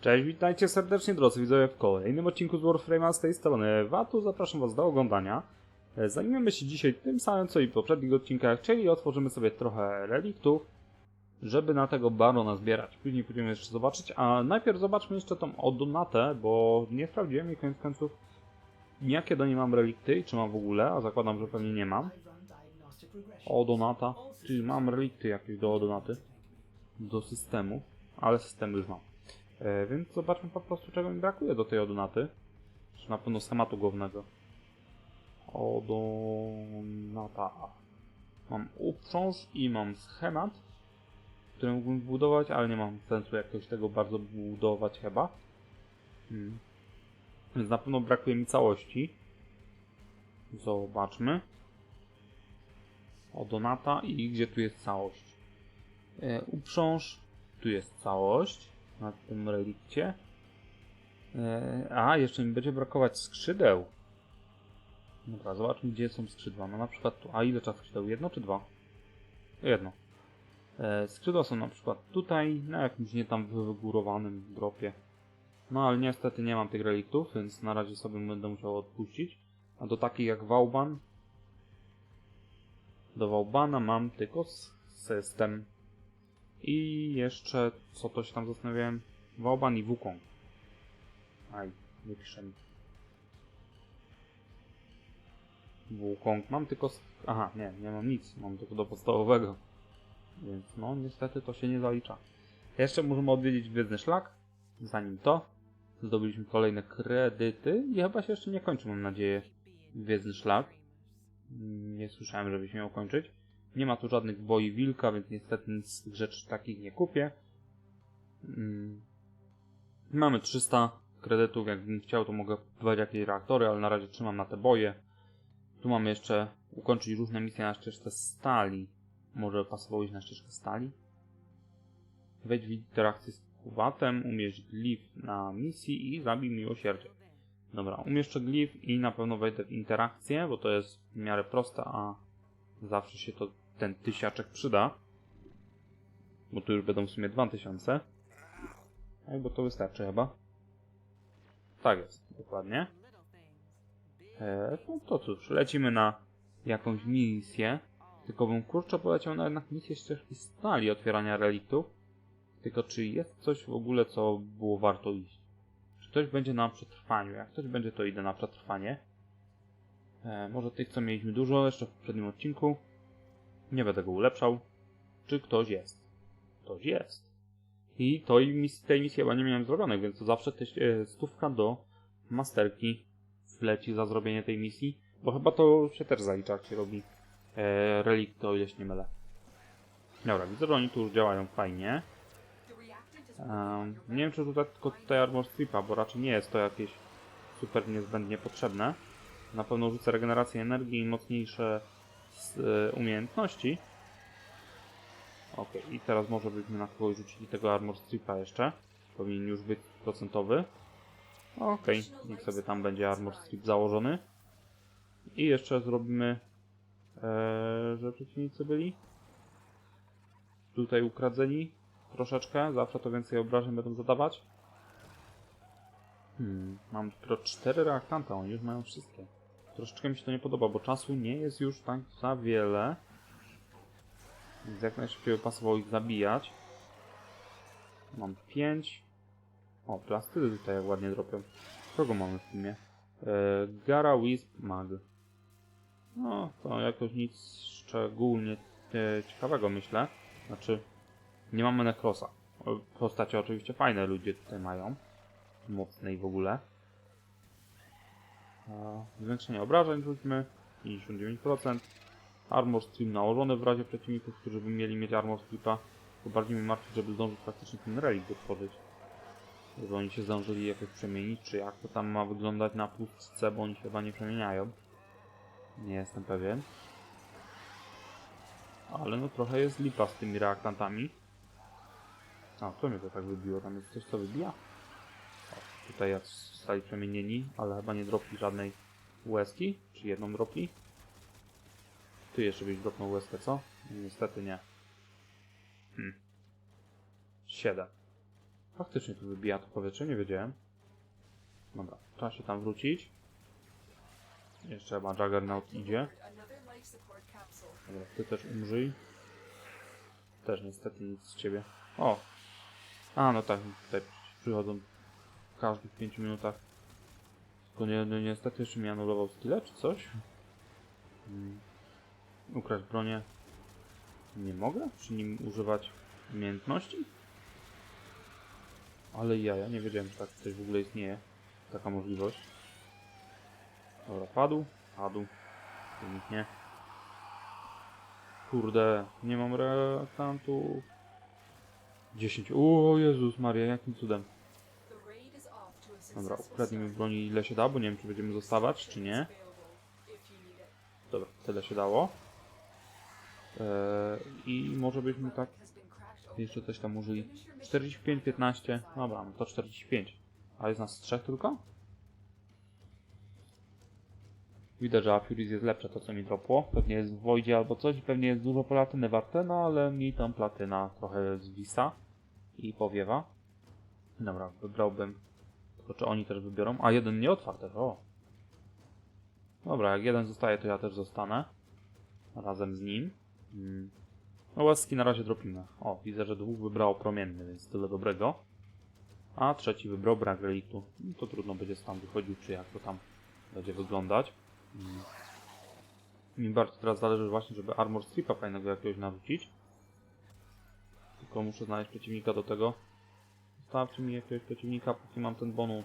Cześć, witajcie serdecznie drodzy widzowie w kolejnym odcinku z Warframe'a z tej strony Watu. Zapraszam was do oglądania. E, Zajmiemy się dzisiaj tym samym co i w poprzednich odcinkach, czyli otworzymy sobie trochę reliktów, żeby na tego barona zbierać. Później będziemy jeszcze zobaczyć, a najpierw zobaczmy jeszcze tą odonatę, bo nie sprawdziłem i koniec końców jakie do niej mam relikty i czy mam w ogóle, a zakładam, że pewnie nie mam. Odonata, czyli mam relikty jakieś do odonaty, do systemu, ale system już mam. E, więc zobaczmy po prostu czego mi brakuje do tej odonaty. Czy na pewno schematu głównego. Odonata. Mam uprząż i mam schemat, który mógłbym budować, ale nie mam sensu jakoś tego bardzo budować chyba. Hmm. Więc na pewno brakuje mi całości. Zobaczmy. Odonata i gdzie tu jest całość. E, uprząż, tu jest całość na tym relikcie. E, a, jeszcze mi będzie brakować skrzydeł. Dobra, zobaczmy gdzie są skrzydła. No na przykład tu. A ile trzeba skrzydeł? Jedno czy dwa? Jedno. E, skrzydła są na przykład tutaj, na jakimś nie tam wygórowanym dropie. No ale niestety nie mam tych reliktów, więc na razie sobie będę musiał odpuścić. A do takich jak Wałban, do Wałbana mam tylko system. I jeszcze, co to się tam zastanawiałem, Wałban i Wukong. Aj, nie piszę mi. Wukong mam tylko... Aha, nie, nie mam nic, mam tylko do podstawowego. Więc no, niestety to się nie zalicza. Jeszcze możemy odwiedzić Gwiezdny Szlak. Zanim to, zdobyliśmy kolejne kredyty i chyba się jeszcze nie kończy, mam nadzieję, Gwiezdny Szlak. Nie słyszałem, żeby się miał kończyć. Nie ma tu żadnych boi wilka, więc niestety nic z tych rzeczy takich nie kupię. Mm. Mamy 300 kredytów, jakbym chciał to mogę kupować jakieś reaktory, ale na razie trzymam na te boje. Tu mamy jeszcze ukończyć różne misje na ścieżce stali. Może pasowało iść na ścieżkę stali? Wejdź w interakcję z Kuwatem, umieść glif na misji i zabij miłosierdzie. Dobra, umieszczę glif i na pewno wejdę w interakcję, bo to jest w miarę proste, a zawsze się to ten tysiaczek przyda. Bo tu już będą w sumie 2000. Ej, bo to wystarczy chyba. Tak jest, dokładnie. E, no to cóż, lecimy na jakąś misję. Tylko bym kurczę poleciał na jednak misję ścieżki stali otwierania reliktów. Tylko czy jest coś w ogóle, co było warto iść? Czy ktoś będzie na przetrwaniu? Jak ktoś będzie, to idę na przetrwanie. E, może tych, co mieliśmy dużo jeszcze w poprzednim odcinku. Nie będę go ulepszał. Czy ktoś jest? Ktoś jest. I to i mis tej misji chyba nie miałem zrobionych, więc to zawsze też e, stówka do masterki wleci za zrobienie tej misji. Bo chyba to się też zalicza, jak się robi e, relikt, o ile się nie mylę. Dobra, widzę, że oni tu już działają fajnie. Um, nie wiem, czy tutaj tylko tutaj Armor Stripa, bo raczej nie jest to jakieś super niezbędnie potrzebne. Na pewno rzucę regenerację energii i mocniejsze e, umiejętności. Ok, i teraz może byśmy na kogoś rzucili tego Armor Stripa jeszcze. Powinien już być procentowy. Ok, niech sobie tam będzie Armor Strip założony. I jeszcze zrobimy, e, że przeciwnicy byli tutaj ukradzeni troszeczkę. Zawsze to więcej obrażeń będą zadawać. Hmm, mam dopiero 4 reaktanta, oni już mają wszystkie. Troszeczkę mi się to nie podoba, bo czasu nie jest już tak za wiele. Więc jak najszybciej by pasowało ich zabijać. Mam 5. O, plastydy tutaj jak ładnie dropią. Kogo mamy w filmie? E, Gara Wisp Mag. No, to jakoś nic szczególnie e, ciekawego myślę. Znaczy, nie mamy Necrosa. O, Postacie oczywiście fajne ludzie tutaj mają. Mocne i w ogóle. Zwiększenie obrażeń rzućmy. 59%. Armor Stream nałożony w razie przeciwników, którzy by mieli mieć Armor Stripa. To bardziej mi martwi, żeby zdążyć faktycznie ten relikt otworzyć. Żeby oni się zdążyli jakoś przemienić, czy jak to tam ma wyglądać na pustce, bo oni się chyba nie przemieniają. Nie jestem pewien. Ale no trochę jest lipa z tymi reaktantami. A, co mnie to tak wybiło? Tam jest coś, co wybija? Tutaj jak zostali przemienieni, ale chyba nie dropli żadnej łezki. Czy jedną dropli? Ty jeszcze byś dropnął łezkę, co? Niestety nie. Hmm. 7. Faktycznie tu wybija to powietrze, nie wiedziałem. Dobra, trzeba się tam wrócić. Jeszcze chyba Juggernaut idzie. Dobra, ty też umrzyj. Też niestety nic z ciebie. O! A, no tak, tutaj przychodzą każdych 5 minutach. Tylko nie, no, niestety jeszcze mi anulował skille czy coś. Mm. Ukraść bronię. Nie mogę przy nim używać umiejętności? Ale ja, ja nie wiedziałem, że tak coś w ogóle istnieje. Taka możliwość. Dobra, padł, padł. Nikt nie. Kurde, nie mam reaktantu. 10. O Jezus Maria, jakim cudem. Dobra, successful ukradnij mi start. broni ile się da, bo nie wiem czy będziemy zostawać, czy nie. Dobra, tyle się dało. Eee, I może byśmy tak jeszcze coś tam użyli. 45, 15. Dobra, no to 45. A jest nas trzech tylko? Widać, że Afuris jest lepsze to co mi dropło. Pewnie jest w Wojdzie albo coś pewnie jest dużo platyny warte, no ale mi tam platyna trochę zwisa i powiewa. Dobra, wybrałbym. Tylko czy oni też wybiorą? A jeden nie otwarty, o. Dobra, jak jeden zostaje, to ja też zostanę. Razem z nim. Mm. No łaski na razie dropimy. O, widzę, że dwóch wybrało promienny, więc tyle dobrego. A trzeci wybrał brak reliktu. No to trudno będzie tam wychodził, czy jak to tam będzie wyglądać. Mm. Mi bardzo teraz zależy właśnie, żeby armor stripa fajnego jakiegoś narzucić. Tylko muszę znaleźć przeciwnika do tego. Zostawcie mi jakiegoś przeciwnika, póki mam ten bonus.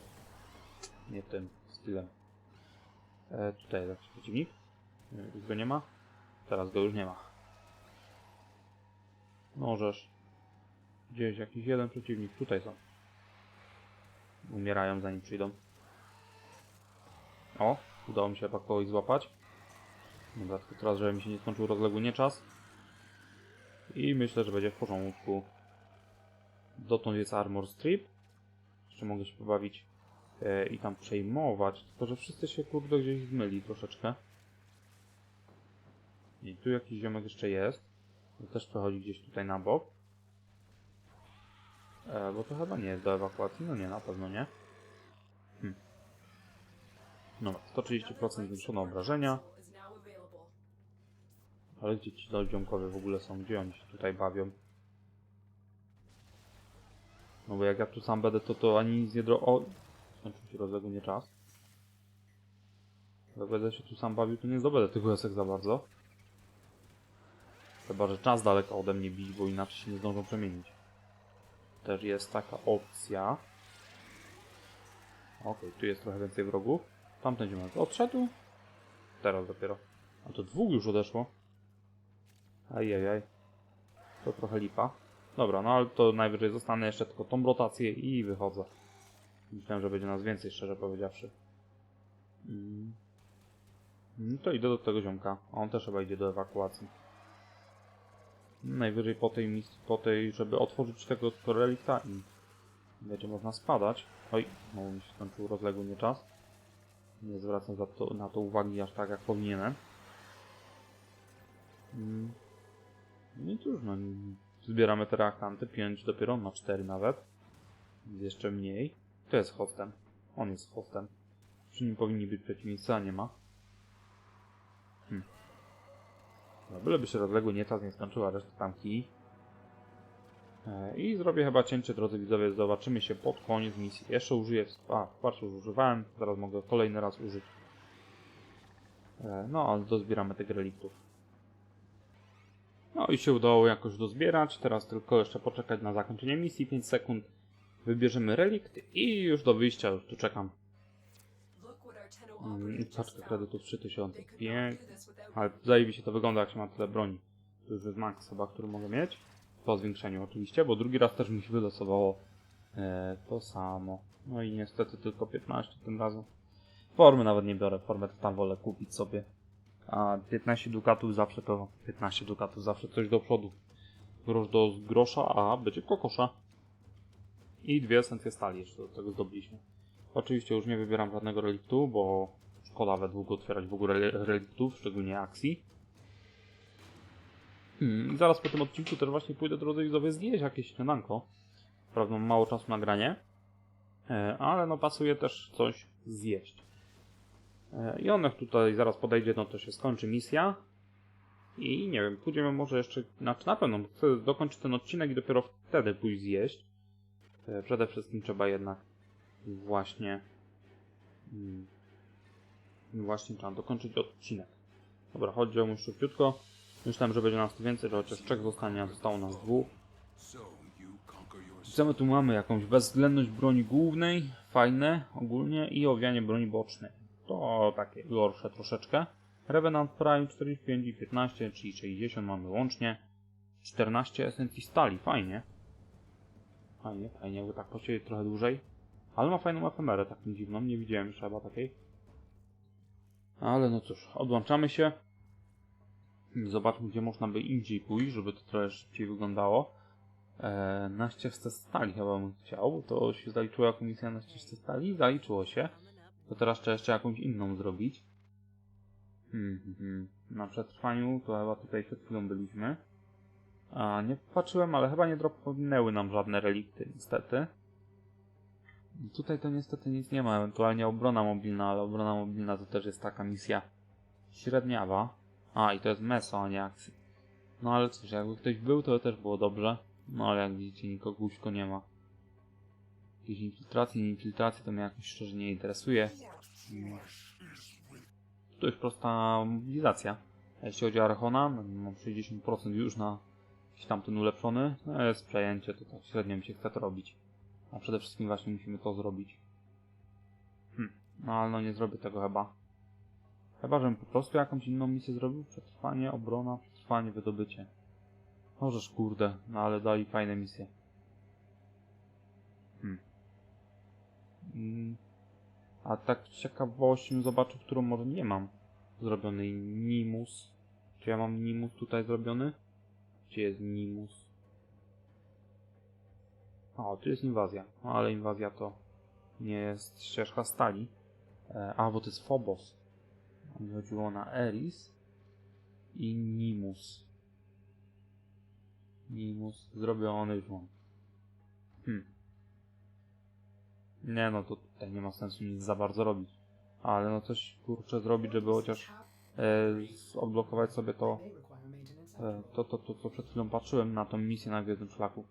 Nie tym stylem. E, tutaj jest jakiś przeciwnik. E, Już go nie ma? Teraz go już nie ma. Możesz. Gdzieś jakiś jeden przeciwnik. Tutaj są. Umierają zanim przyjdą. O, udało mi się chyba kogoś złapać. Dobra, tylko teraz, żeby mi się nie skończył rozległy nieczas. I myślę, że będzie w porządku. Dotąd jest Armor Strip. Jeszcze mogę się pobawić e, i tam przejmować. Tylko, że wszyscy się kurde gdzieś zmyli troszeczkę. I tu jakiś ziomek jeszcze jest. To też przechodzi gdzieś tutaj na bok. E, bo to chyba nie jest do ewakuacji. No nie, na pewno nie. Hm. No, 130% zwiększone obrażenia. Ale gdzie ci ziomkowie w ogóle są? Gdzie oni się tutaj bawią? No bo jak ja tu sam będę, to to ani nic nie dro... O! Skończył się rozległ nie czas. Jak będę się tu sam bawił, to nie zdobędę tych łesek za bardzo. Chyba, że czas daleko ode mnie bić, bo inaczej się nie zdążą przemienić. Też jest taka opcja. Okej, tu jest trochę więcej wrogów. Tamten ziomek odszedł. Teraz dopiero. A to dwóch już odeszło. Ajajaj. To trochę lipa. Dobra, no ale to najwyżej zostanę jeszcze tylko tą rotację i wychodzę. Myślałem, że będzie nas więcej, szczerze powiedziawszy. No to idę do tego ziomka. A on też chyba idzie do ewakuacji. Najwyżej po tej misji, po tej, żeby otworzyć tego relikta i będzie można spadać. Oj, znowu mi się skończył rozległy nieczas. Nie zwracam to, na to uwagi aż tak jak powinienem. Mm. No i cóż, no zbieramy te reaktanty, 5 dopiero, no 4 nawet. Jest jeszcze mniej. To jest hostem. On jest hostem. Przy nim powinni być przeciwnicy, a nie ma. Hm. No, byleby się rozległy nie czas nie skończyła reszta tamki. E, I zrobię chyba cięcie, drodzy widzowie, zobaczymy się pod koniec misji. Jeszcze użyję, a, wsparcia już używałem, zaraz mogę kolejny raz użyć. E, No, ale dozbieramy tych reliktów. No i się udało jakoś dozbierać. Teraz tylko jeszcze poczekać na zakończenie misji 5 sekund. Wybierzemy relikt i już do wyjścia tu czekam. Mm, Paczka kredytów They 3000. could not Pięk. Ale zajebiście to wygląda jak się ma tyle broni. To już jest max chyba, który mogę mieć. Po zwiększeniu oczywiście, bo drugi raz też mi się wylosowało e, to samo. No i niestety tylko 15 tym razem. Formy nawet nie biorę, formę to tam wolę kupić sobie. A 15 dukatów zawsze to 15 dukatów zawsze coś do przodu. Grosz do grosza, a będzie kokosza. I dwie esencje stali jeszcze do tego zdobyliśmy. Oczywiście już nie wybieram żadnego reliktu, bo szkoda we długo otwierać w ogóle re- reliktów, szczególnie akcji. Hmm, zaraz po tym odcinku też właśnie pójdę drodzy widzowie zjeść jakieś śniadanko. Prawda, mało czasu na granie. E, ale no pasuje też coś zjeść. E, I on jak tutaj zaraz podejdzie, no to się skończy misja. I nie wiem, pójdziemy może jeszcze, znaczy na pewno chcę dokończyć ten odcinek i dopiero wtedy pójść zjeść. E, Przede wszystkim trzeba jednak właśnie mm, właśnie trzeba dokończyć odcinek. Dobra, chodź mu szybciutko. Myślałem, że będzie nas tu więcej, że chociaż trzech zostanie, a zostało nas dwóch. Co my tu mamy? Jakąś bezwzględność broni głównej, fajne ogólnie i owianie broni bocznej. To takie gorsze troszeczkę. Revenant Prime 45 i 15, czyli 60 mamy łącznie. 14 esencji stali, fajnie. Fajnie, fajnie, jakby tak posiedzieć trochę dłużej. Ale ma fajną efemerę, taką dziwną, nie widziałem jeszcze chyba takiej. Ale no cóż, odłączamy się. Zobaczmy, gdzie można by indziej pójść, żeby to trochę szybciej wyglądało. Eee, na ścieżce stali chyba bym chciał. To się zaliczyło jako misja na ścieżce stali? Zaliczyło się. To teraz trzeba jeszcze jakąś inną zrobić. Hmm, hmm. Na przetrwaniu to chyba tutaj przed chwilą byliśmy. A nie patrzyłem, ale chyba nie dropnęły nam żadne relikty, niestety. Tutaj to niestety nic nie ma, ewentualnie obrona mobilna, ale obrona mobilna to też jest taka misja średniawa. A, i to jest meso, a nie akcji. No ale cóż, jakby ktoś był, to też było dobrze. No ale jak widzicie, nikoguśko nie ma. Jakieś infiltracji, nie infiltracji, to mnie jakoś szczerze nie interesuje. To już prosta mobilizacja. Jeśli chodzi o Archona, no, mam 60% już na jakiś tamten ulepszony. No jest przejęcie, to tak średnio mi się chce to robić. A przede wszystkim właśnie musimy to zrobić. Hm, no ale no nie zrobię tego chyba. Chyba, żebym po prostu jakąś inną misję zrobił. Przetrwanie, obrona, przetrwanie, wydobycie. Możesz kurde, no ale dali fajne misje. Hmm. Mm. A tak z ciekawości bym zobaczył, którą może nie mam zrobiony Nimus. Czy ja mam Nimus tutaj zrobiony? Gdzie jest Nimus? O, tu jest inwazja. No, ale inwazja to nie jest ścieżka stali. E, a, bo to jest Phobos. Mi chodziło na Eris i Nimus. Nimus zrobiony już mam. Hmm. Nie no, to tutaj nie ma sensu nic za bardzo robić. Ale no coś kurczę zrobić, żeby chociaż e, odblokować sobie to, e, to, to, to, co przed chwilą patrzyłem na tą misję na Gwiezdnym Szlaku.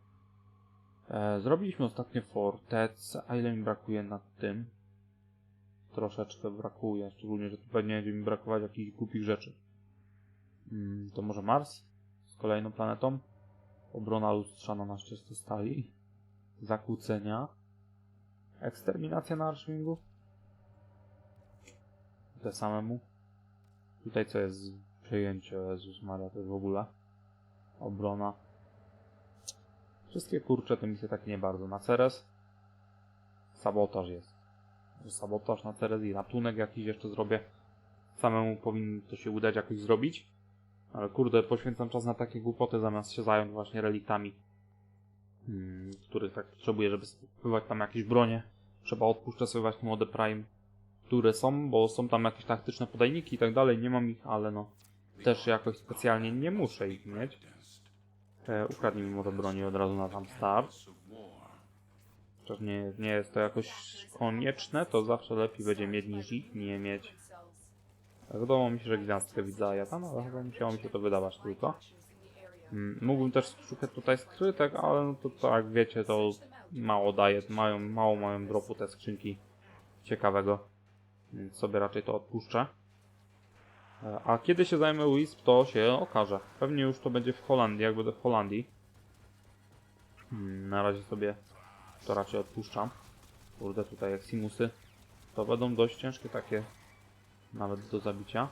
E, zrobiliśmy ostatnio fortecę, a ile mi brakuje nad tym? Troszeczkę brakuje, szczególnie, że tu pewnie będzie mi brakować jakichś głupich rzeczy. Mm, to może Mars z kolejną planetą? Obrona lustrzana na ścieżce stali. Zakłócenia. Eksterminacja na Archwingu. Te samemu. Tutaj co jest? Przejęcie, Jezus Maria, to w ogóle. Obrona. Wszystkie kurcze te misje tak nie bardzo. Na Ceres sabotaż jest. Sabotaż na Ceres i ratunek jakiś jeszcze zrobię. Samemu powinno to się udać jakoś zrobić. Ale kurde, poświęcam czas na takie głupoty zamiast się zająć właśnie reliktami. Hmm, których tak potrzebuję, żeby spływać tam jakieś bronie. Trzeba odpuszczać sobie właśnie młode Prime, które są, bo są tam jakieś taktyczne podajniki i tak dalej. Nie mam ich, ale no też jakoś specjalnie nie muszę ich mieć. E, ukradnij mi może broni od razu na tam start. Chociaż nie, nie jest to jakoś konieczne, to zawsze lepiej będzie mieć niż ich nie mieć. Wydawało mi się, że gwiazdkę widzę, ja tam, ale chyba musiało mi się to wydawać tylko. Mm, Mógłbym też szukać tutaj skrytek, ale no to tak wiecie, to mało daje, mają, mało mają dropu te skrzynki ciekawego, więc sobie raczej to odpuszczę. E, A kiedy się zajmę Wisp, to się okaże. Pewnie już to będzie w Holandii, jak będę w Holandii. Hmm, Na razie sobie to raczej odpuszczam. Kurde, tutaj jak Simusy, to będą dość ciężkie takie, nawet do zabicia.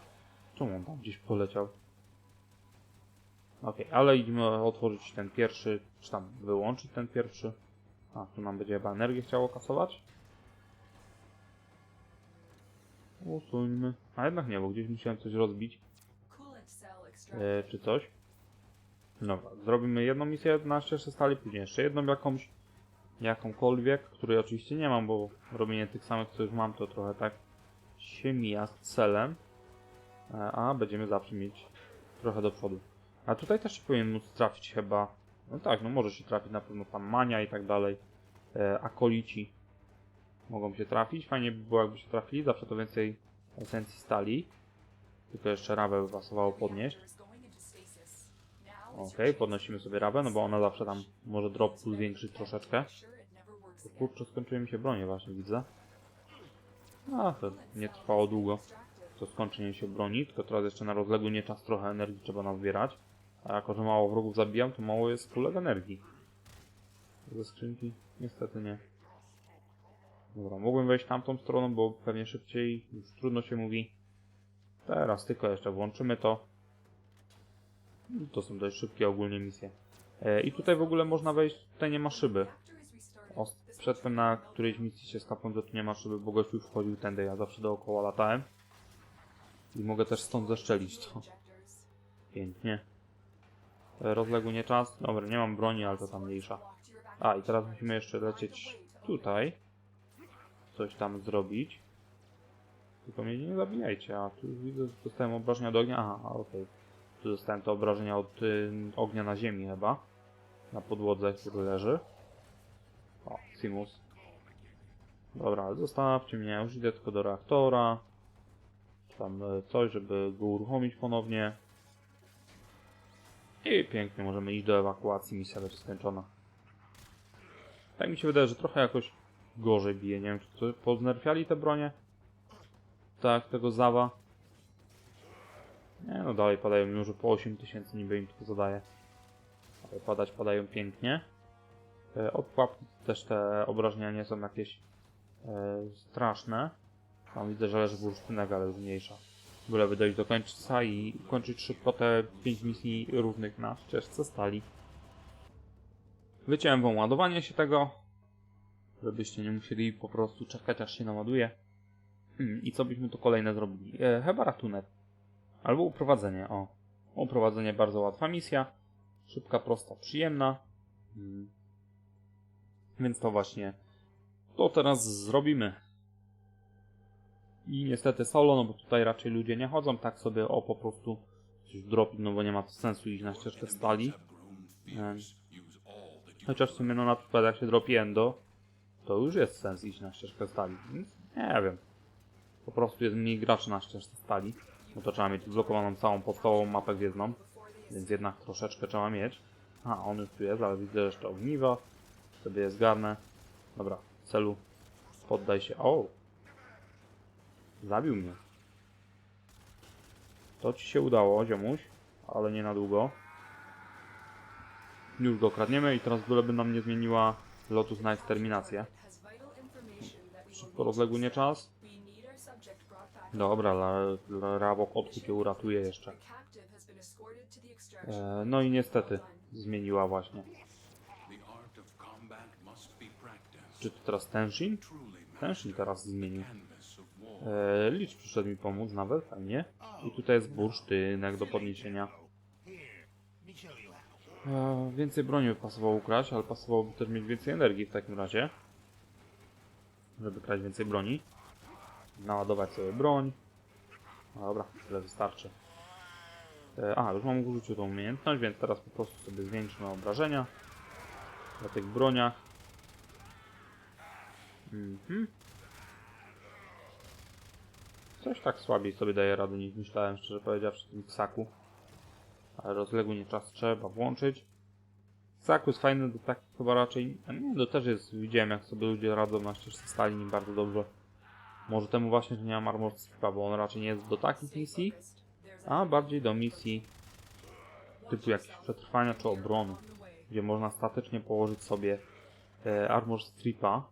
Czemu on tam gdzieś poleciał? Okej, ale idziemy otworzyć ten pierwszy, czy tam wyłączyć ten pierwszy. A, tu nam będzie chyba energię chciało kasować. Usuńmy. A jednak nie, bo gdzieś musiałem coś rozbić, e, czy coś. Dobra, zrobimy jedną misję na ścieżce stali, później jeszcze jedną jakąś, jakąkolwiek, której oczywiście nie mam, bo robienie tych samych, co już mam, to trochę tak się mija z celem. E, a będziemy zawsze mieć trochę do przodu. A tutaj też się powinien móc trafić chyba No tak, no może się trafić na pewno tam Mania i tak dalej. E, akolici mogą się trafić. Fajnie by było jakby się trafili, zawsze to więcej esencji stali. Tylko jeszcze rabę by pasowało podnieść. Your podnosimy sobie rabę, no bo ona zawsze tam może drop zwiększyć troszeczkę. Kurczę, skończyły mi się bronie właśnie, widzę. A, to nie trwało długo. To skończenie się broni, tylko teraz jeszcze na rozległy nieczas trochę energii trzeba nazbierać. A jako, że mało wrogów zabijam, to mało jest kulek energii. Ze skrzynki? Niestety nie. Dobra, mogłem wejść tamtą stroną, bo pewnie szybciej, już trudno się mówi. Teraz tylko jeszcze włączymy to. I To są dość szybkie ogólnie misje. E, I tutaj w ogóle można wejść, tutaj nie ma szyby. Przedtem na którejś misji się skapłem, że tu nie ma szyby, bo gościu wchodził tędy, ja zawsze dookoła latałem. I mogę też stąd zeszczelić to. Pięknie. E, Rozległy czas. Dobra, nie mam broni, ale to tam mniejsza. A, i teraz musimy jeszcze lecieć tutaj. Coś tam zrobić. Tylko mnie nie zabijajcie, a tu widzę, że dostałem obrażenia od ognia. Aha, okej. Tu dostałem te obrażenia od y, ognia na ziemi chyba. Na podłodze, który leży. O, Simus. Dobra, zostawcie mnie, już idę tylko do reaktora. Tam e, coś, żeby go uruchomić ponownie. I pięknie, możemy iść do ewakuacji, misja będzie skończona. Tak mi się wydaje, że trochę jakoś gorzej bije. Nie wiem, czy to poznerfiali te bronie? Tak, tego Zawa. Nie, no dalej padają, mimo że po 8000 niby im to zadaje. Ale padać padają pięknie. E, też te obrażenia nie są jakieś e, straszne. Tam widzę, że leży bursztynek, ale już mniejsza. Byleby dojść do końca i kończyć szybko te 5 misji różnych na ścieżce stali. Wyciąłem wam ładowanie się tego, żebyście nie musieli po prostu czekać aż się naładuje. Hmm, I co byśmy tu kolejne zrobili? E, chyba ratunek. Albo uprowadzenie, o. Uprowadzenie bardzo łatwa misja. Szybka, prosta, przyjemna. Hmm. Więc to właśnie to teraz zrobimy. I niestety solo, no bo tutaj raczej ludzie nie chodzą tak sobie o po prostu coś dropić, no bo nie ma sensu iść na ścieżkę stali. Chociaż w sumie no na przykład jak się dropi endo, to już jest sens iść na ścieżkę stali. Więc nie wiem. Po prostu jest mniej graczy na ścieżce stali. Bo to trzeba mieć zblokowaną całą podstawową mapę gwiezdną. Więc jednak troszeczkę trzeba mieć. A, on już tu jest, ale widzę jeszcze ogniwa. Sobie je zgarnę. Dobra, celu. Poddaj się. O! Zabił mnie. To ci się udało, ziomuś. Ale nie na długo. Już go kradniemy i teraz byleby nam nie zmieniła Lotus Knight terminację. Has vital information that we Szybko rozległy nie czas. Dobra, la, la, Rawok odku cię uratuje jeszcze. E, no i niestety zmieniła właśnie. Czy to teraz Tenshin? Tenshin teraz zmienił. E, Licz przyszedł mi pomóc nawet, fajnie. I tutaj jest bursztynek do podniesienia. E, więcej broni by pasowało ukraść, ale pasowałoby też mieć więcej energii w takim razie. Żeby kraść więcej broni. Naładować sobie broń. Dobra, tyle wystarczy. E, a, już mam w użyciu tą umiejętność, więc teraz po prostu sobie zwiększmy obrażenia. Na tych broniach. Mhm. Coś tak słabiej sobie daje radę niż myślałem, szczerze powiedziawszy, w tym ksaku. Ale rozległy czas trzeba włączyć. Ksaku jest fajny do tak chyba raczej. A nie, to też jest. Widziałem jak sobie ludzie radzą na ścieżce stali nim bardzo dobrze. Może temu właśnie, że nie mam armor stripa, bo on raczej nie jest do takich misji, a bardziej do misji typu jakieś przetrwania czy obrony, gdzie można statycznie położyć sobie e, armor stripa.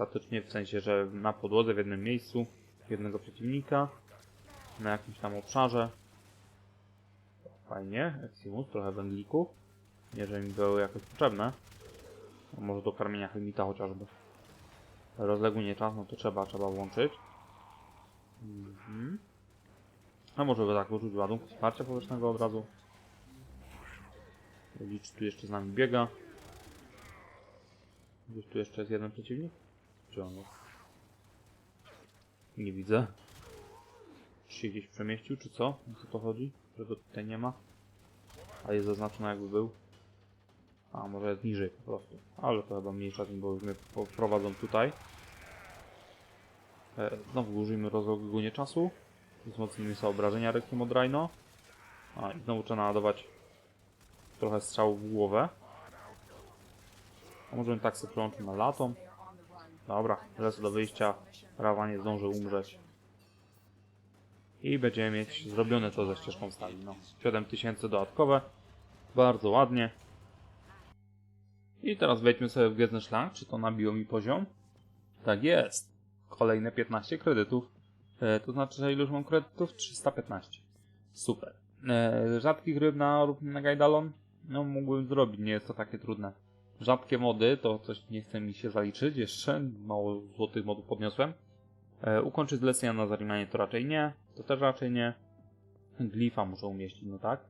Statycznie w sensie, że na podłodze w jednym miejscu jednego przeciwnika na jakimś tam obszarze. Fajnie, Eximus, trochę węglików. Nie, że mi były jakoś potrzebne. A może do karmienia chemita chociażby. Rozległy czas, no to trzeba, trzeba włączyć. Mhm. A może by tak użyć ładunku wsparcia powietrznego od razu. Licz tu jeszcze z nami biega. Gdzieś tu jeszcze jest jeden przeciwnik? Nie widzę. Czy się gdzieś przemieścił, czy co? O co to chodzi? Że go tutaj nie ma? A jest zaznaczone jakby był. A, może jest niżej po prostu. Ale to chyba mniejsza, bo już mnie prowadzą tutaj. E, znowu użyjmy rozłogu czasu. Wzmocnimy sobie obrażenia rekiem od Rhino. A, i znowu trzeba nadawać trochę strzałów w głowę. A możemy tak sobie przełączyć na lato. Dobra, lecę do wyjścia. Rawa nie zdąży umrzeć. I będziemy mieć zrobione to ze ścieżką stali. No, 7000 dodatkowe. Bardzo ładnie. I teraz wejdźmy sobie w gwiezdny szlak. Czy to nabiło mi poziom? Tak jest. Kolejne 15 kredytów. E, to znaczy, że ile już mam kredytów? 315. Super. E, rzadkich ryb na, na Gajdalon? No, mógłbym zrobić, nie jest to takie trudne. Rzadkie mody, to coś nie chce mi się zaliczyć jeszcze. Mało złotych modów podniosłem. E, ukończyć zlecenia na zarimanie to raczej nie. To też raczej nie. Glifa muszę umieścić, no tak.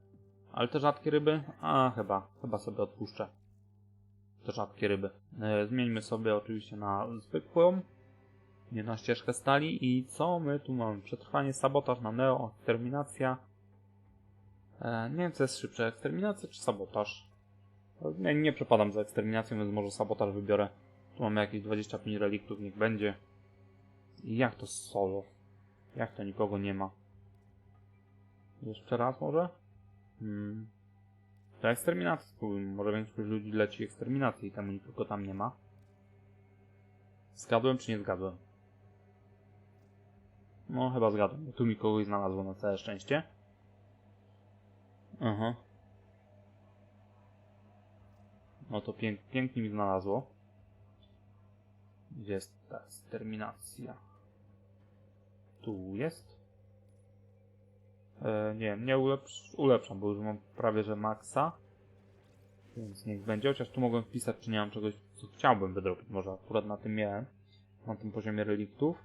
Ale te rzadkie ryby? A, chyba. Chyba sobie odpuszczę. Te rzadkie ryby. E, zmieńmy sobie oczywiście na zwykłą. Nie na ścieżkę stali. I co my tu mamy? Przetrwanie, sabotaż na Neo, eksterminacja. E, nie wiem, co jest szybsze. Eksterminacja czy sabotaż? Nie, nie przepadam za eksterminacją, więc może sabotaż wybiorę. Tu mamy jakieś 25 reliktów, niech będzie. I jak to solo? Jak to nikogo nie ma? Jeszcze raz może? Hmm. To eksterminacja spróbujmy. Może większość ludzi leci eksterminacji i temu nikogo tam nie ma. Zgadłem czy nie zgadłem? No chyba zgadłem, tu mi kogoś znalazło na całe szczęście. Aha. No to pięk, pięknie mi znalazło. Gdzie jest ta terminacja? Tu jest. E, nie, nie ulepsz, ulepszam, bo już mam prawie że maksa. Więc niech będzie, chociaż tu mogłem wpisać, czy nie mam czegoś, co chciałbym wydrobić. Może akurat na tym miałem. Na tym poziomie reliktów.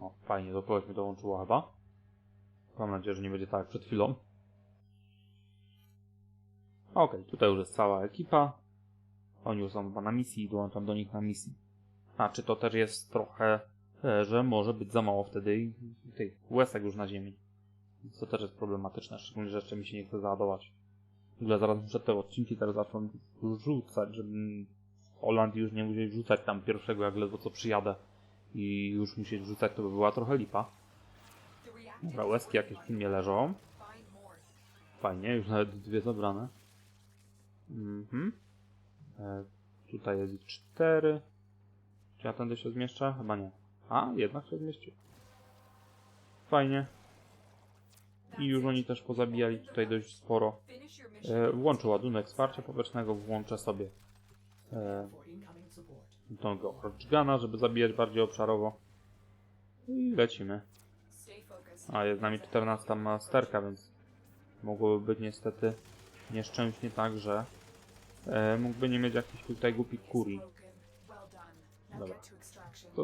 O, fajnie, do kogoś mi dołączyło chyba. Mam nadzieję, że nie będzie tak jak przed chwilą. Okej, tutaj już jest cała ekipa. Oni już są na misji i dołączam do nich na misji. A czy to też jest trochę, e, że może być za mało wtedy i tych łezek już na ziemi. To też jest problematyczne, szczególnie, że jeszcze mi się nie chce załadować. W ogóle zaraz muszę te odcinki teraz zacząć rzucać, żebym w Holandii już nie musieć wrzucać tam pierwszego, jak ledwo co przyjadę i już musieć wrzucać, to by była trochę lipa. Dobra, łezki jakieś przy mnie leżą. Fajnie, już nawet dwie zabrane. Mhm. E, tutaj jest ich cztery. Czy ja tędy się zmieszczę? Chyba nie. A, jednak się zmieścił. Fajnie. I już oni też pozabijali tutaj dość sporo. E, włączę ładunek wsparcia powietrznego, włączę sobie e, tą Horchgana, żeby zabijać bardziej obszarowo. I lecimy. A jest z nami 14 masterka, więc mogłoby być niestety nieszczęśnie tak, że e, mógłby nie mieć jakichś tutaj głupich kurii. Dobra.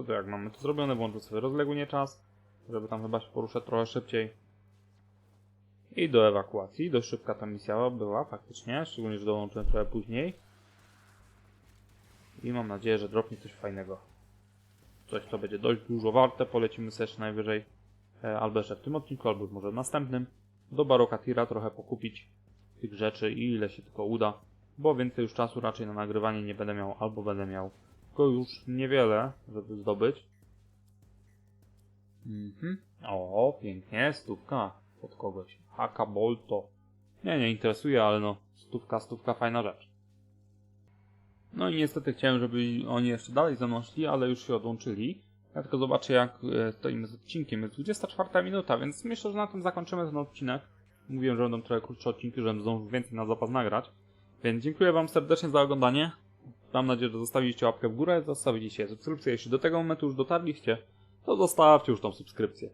to jak mamy to zrobione, włączę sobie rozlegnie czas, żeby tam chyba się poruszać trochę szybciej. I do ewakuacji. Dość szybka ta misja była faktycznie, szczególnie, że dołączyłem trochę później. I mam nadzieję, że dropnie coś fajnego. Coś, co będzie dość dużo warte. Polecimy jeszcze najwyżej e, jeszcze w tym odcinku, albo może w następnym. Do Barokatira trochę pokupić tych rzeczy i ile się tylko uda. Bo więcej już czasu raczej na nagrywanie nie będę miał, albo będę miał tylko już niewiele, żeby zdobyć. Mhm. O, pięknie, stówka od kogoś. Haka Bolto. Nie, nie interesuje, ale no, stówka, stówka, fajna rzecz. No i niestety chciałem, żeby oni jeszcze dalej ze mną szli, ale już się odłączyli. Ja tylko zobaczę, jak e, stoimy z odcinkiem. Jest 24 minuta, więc myślę, że na tym zakończymy ten odcinek. Mówiłem, że będą trochę krótsze odcinki, żebym zdążył więcej na zapas nagrać. Więc dziękuję Wam serdecznie za oglądanie. Mam nadzieję, że zostawiliście łapkę w górę, zostawiliście subskrypcję. Jeśli do tego momentu już dotarliście, to zostawcie już tą subskrypcję.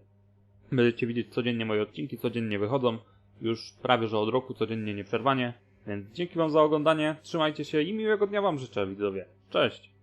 Będziecie widzieć codziennie moje odcinki, codziennie wychodzą. Już prawie, że od roku, codziennie nieprzerwanie. Więc dzięki Wam za oglądanie, trzymajcie się i miłego dnia Wam życzę, widzowie. Cześć!